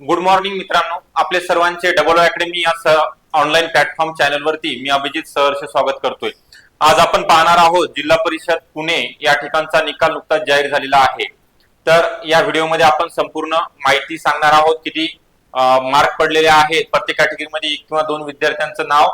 Good morning मित्रांनो. आपले सर्वांचे डबल अकॅडमी या ऑनलाईन प्लॅटफॉर्म चॅनलवरती मी अभिजित सहर्ष स्वागत करतोय. आज आपण पाहणार आहोत जिल्हा परिषद पुणे या ठिकाणचा निकाल नुकताच जाहीर झालेला आहे. तर या व्हिडिओमध्ये आपण संपूर्ण माहिती सांगणार आहोत किती मार्क पडलेले आहेत प्रत्येक कॅटेगरीमध्ये एक किंवा दोन विद्यार्थ्यांचं नाव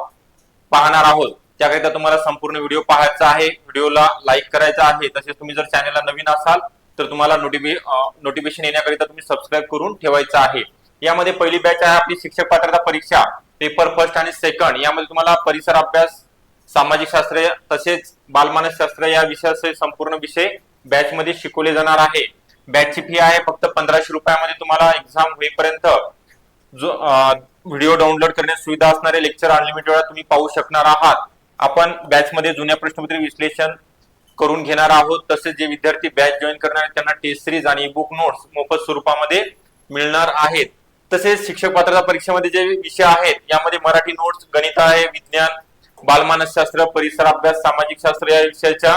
पाहणार आहोत. त्याकरिता तुम्हाला संपूर्ण व्हिडिओ पाहायचा आहे. व्हिडिओला लाईक करायचा आहे. तसेच तुम्ही जर चॅनलला नवीन असाल तर तुम्हाला नोटिफिकेशन येण्याकरिता तुम्ही सबस्क्राईब करून ठेवायचं आहे. यामध्ये पहिली बॅच आहे आपली शिक्षक पात्रता परीक्षा पेपर फर्स्ट आणि सेकंड यामध्ये तुम्हाला परिसर अभ्यास सामाजिक शास्त्र तसेच बालमानसशास्त्र या विषयाचे संपूर्ण विषय बॅच मध्ये शिकवले जाणार आहे. बॅचची फी आहे फक्त पंधराशे रुपयामध्ये तुम्हाला एक्झाम होईपर्यंत जो व्हिडिओ डाउनलोड करण्याची सुविधा असणारे लेक्चर अनलिमिटेड तुम्ही पाहू शकणार आहात. आपण बॅच मध्ये जुन्या प्रश्नपत्री विश्लेषण करून घेणार आहोत. तसेच जे विद्यार्थी बॅच जॉईन करणार आहेत त्यांना टेस्ट सिरीज आणि बुक नोट्स मोफत स्वरूपामध्ये मिळणार आहेत. तसेच शिक्षक पात्रता परीक्षेमध्ये जे विषय आहेत यामध्ये मराठी नोट्स गणित आहे विज्ञान बालमानसशास्त्र परिसर अभ्यास सामाजिक शास्त्र या विषयाच्या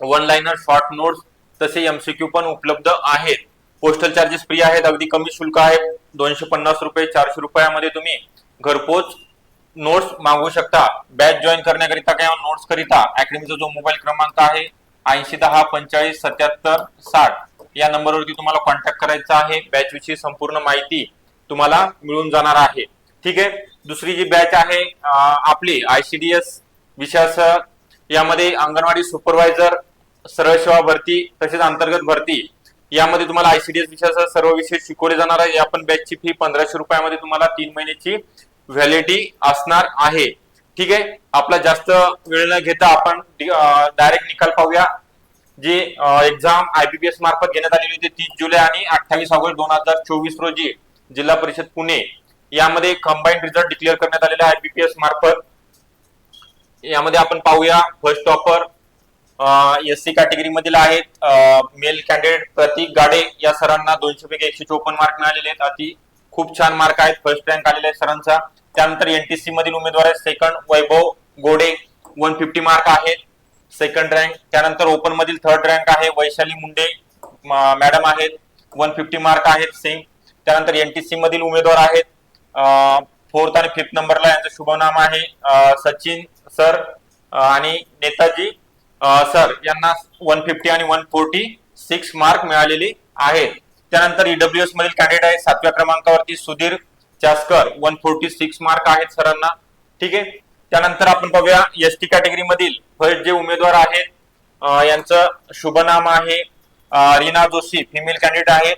वन लाईनर शॉर्ट नोट्स तसे एमसीक्यू पण उपलब्ध आहेत. पोस्टल चार्जेस फ्री आहेत अगदी कमी शुल्क आहे. दोनशे पन्नास रुपये चारशे रुपयामध्ये तुम्ही घरपोच नोट्स मागवू शकता. बॅच जॉईन करण्याकरिता किंवा नोट्स करिता अकॅडमीचा जो मोबाईल क्रमांक आहे ऐंशी दहा पंचेचाळीस सत्याहत्तर साठ या नंबरवरती तुम्हाला कॉन्टॅक्ट करायचा आहे. बॅच विषयी संपूर्ण माहिती तुम्हाला मिळून जाणार आहे. ठीक आहे? दुसरी जी बॅच आहे आपली आयसीडीएस विषयासह यामध्ये अंगणवाडी सुपरवायझर सरळ सेवा भरती तसेच अंतर्गत भरती यामध्ये तुम्हाला आयसीडीएस विषयासह सर्व विषय शिकवले जाणार आहे. या पण बॅचची फी पंधराशे रुपयामध्ये तुम्हाला तीन महिन्याची व्हॅलिडिटी असणार आहे. ठीक आहे? आपला जास्त वेळ न घेता आपण डायरेक्ट निकाल पाहूया. जी एक्झाम आयबीपीएस मार्फत घेण्यात आलेली होती तीस जुलै आणि अठ्ठावीस ऑगस्ट दोन हजार चोवीस रोजी जिल्हा परिषद पुणे. यामध्ये कंबाईंड रिझल्ट डिक्लेअर करण्यात आलेला आयबीपीएस मार्फत. यामध्ये आपण पाहूया first topper S C category मधील आहेत. मेल कॅन्डिडेट प्रतीक गाडे या सरांना दोनशे पैकी एकशे चोपन्न मार्क मिळालेले आहेत. अति खूप छान मार्क आहेत. फर्स्ट रँक आलेला आहे सरांचा. त्यानंतर एनटीसी मधील उमेदवार आहेत second Vaibhav Gode one fifty mark आहेत. सेकंड रँक त्यानंतर ओपन मधील थर्ड रँक आहे वैशाली मुंडे मॅडम आहेत. वन फिफ्टी मार्क आहेत सेम त्यानंतर एनटीसी मधील उमेदवार आहेत. फोर्थ आणि फिफ्थ नंबरला यांचं शुभ नाम आहे सचिन सर आणि नेताजी सर यांना वन फिफ्टी आणि वन फोर्टी सिक्स मार्क मिळालेले आहेत. त्यानंतर ईडब्ल्यूएस मधील कॅन्डिडेट आहे सातव्या क्रमांकावरती Sudhir Chaskar one forty six mark आहेत सरांना. ठीक आहे? त्यानंतर आपण बघूया एस टी कॅटेगरी मधील फर्स्ट जे उमेदवार आहेत यांचं शुभ नाम आहे रीना जोशी फिमेल कॅन्डिडेट आहे.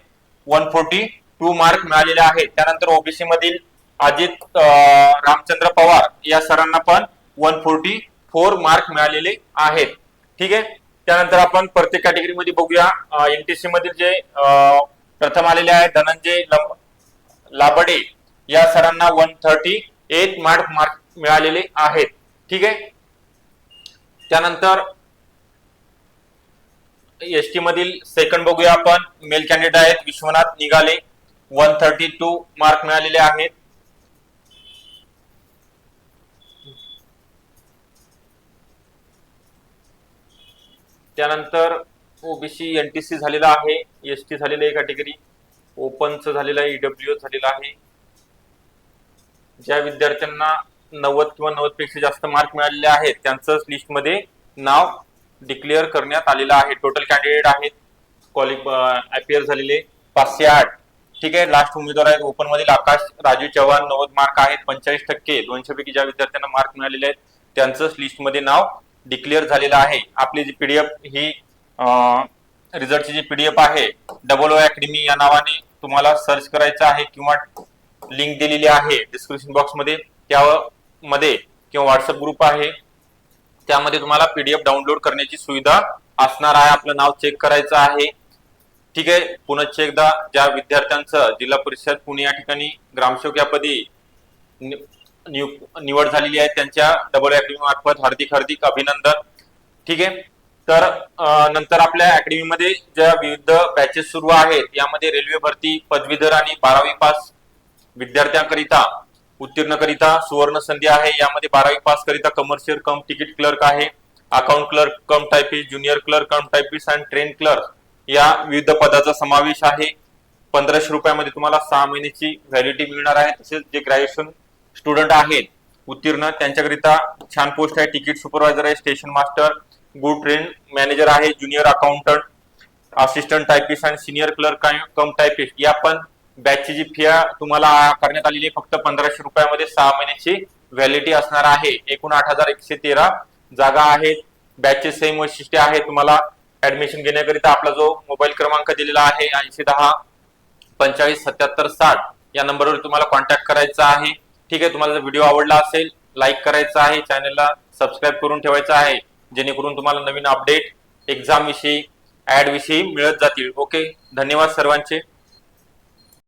वन फोर्टी टू मार्क मिळालेले आहेत. त्यानंतर ओबीसी मधील अजित रामचंद्र पवार या सरांना पण वन फोर्टी फोर मार्क मिळालेले आहेत. ठीक आहे? त्यानंतर आपण प्रत्येक कॅटेगरीमध्ये बघूया. एनटीसी मधील जे प्रथम आलेले आहे धनंजय लाबडे. या सरांना one thirty eight mark mark मिळालेले आहेत. ठीक आहे? त्यानंतर एस टी मधील सेकंड बघूया आपण. मेल कॅन्डिडेट आहेत विश्वनाथ निघाले. वन थर्टी टू मार्क मिळालेले आहेत. त्यानंतर ओबीसी एनटीसी झालेला आहे एस टी झालेलं आहे कॅटेगरी ओपनचं झालेलं आहे ईडब्ल्यू झालेलं आहे. ज्या विद्यार्थ्यांना नव्वद किंवा नव्वदपेक्षा जास्त मार्क मिळालेले आहेत त्यांचंच लिस्टमध्ये नाव डिक्लेअर करण्यात आलेलं आहे. टोटल कॅन्डिडेट आहेत. क्वालि अपियर झालेले पाचशे आठ. ठीक आहे लास्ट उमेदवार आहेत ओपन मधील आकाश राजू चव्हाण नव्वद मार्क आहेत पंचेचाळीस टक्के दोनशे पैकी ज्या विद्यार्थ्यांना मार्क मिळालेले आहेत त्यांचंच लिस्टमध्ये नाव डिक्लेअर झालेलं आहे. आपली जी पीडीएफ ही रिझल्टची जी पीडीएफ आहे डबल ओ अकॅडमी या नावाने तुम्हाला सर्च करायचं आहे किंवा लिंक दिलेली आहे डिस्क्रिप्शन बॉक्समध्ये त्यामध्ये किंवा व्हॉट्सअप ग्रुप आहे त्यामध्ये तुम्हाला पीडीएफ डाउनलोड करण्याची सुविधा असणार आहे. आपलं नाव चेक करायचं आहे. ठीक आहे? पुनश्च एकदा ज्या विद्यार्थ्यांचं जिल्हा परिषद पुणे या ठिकाणी ग्रामसेवक यापदी निवड झालेली आहे त्यांच्या डबल अकॅडमी मार्फत हार्दिक हार्दिक अभिनंदन. ठीक आहे? तर नंतर आपल्या अकॅडमीमध्ये ज्या विविध बॅचेस सुरू आहेत यामध्ये रेल्वे भरती पदवीधर आणि बारावी पास विद्यार्थ्यांकरिता उत्तीर्णकरिता सुवर्ण संधी आहे. यामध्ये बारावी पास करिता कमर्शियल कम तिकीट क्लर्क आहे account clerk cum typist junior clerk cum typist आणि ट्रेन क्लर्क या विविध पदाचा समावेश आहे. पंधराशे रुपयामध्ये तुम्हाला सहा महिन्याची व्हॅलिडिटी मिळणार आहे. तसेच जे ग्रॅज्युएशन स्टुडंट आहेत उत्तीर्ण त्यांच्याकरिता छान पोस्ट आहे. तिकीट सुपरवायझर आहे station master good train manager आहे ज्युनियर अकाउंटंट असिस्टंट टायपिस्ट आणि सिनियर क्लर्क कम टायपिस्ट या पण बॅचची जी फी तुम्हाला करण्यात आलेली फक्त पंधराशे रुपयामध्ये सहा महिन्याची व्हॅलिडिटी असणार आहे. एकूण आठ हजार एकशे तेरा जागा आहेत. बॅचचे सेम वैशिष्ट्य आहे. तुम्हाला ऍडमिशन घेण्याकरिता आपला जो मोबाईल क्रमांक दिलेला आहे ऐंशी दहा पंचेचाळीस सत्याहत्तर साठ या नंबरवर तुम्हाला कॉन्टॅक्ट करायचा आहे. ठीक आहे तुम्हाला जर व्हिडिओ आवडला असेल लाईक करायचा आहे चॅनलला सबस्क्राईब करून ठेवायचा आहे. जेणेकरून तुम्हाला नवीन अपडेट एक्झाम विषयी ऍड विषयी मिळत जातील. ओके धन्यवाद सर्वांचे.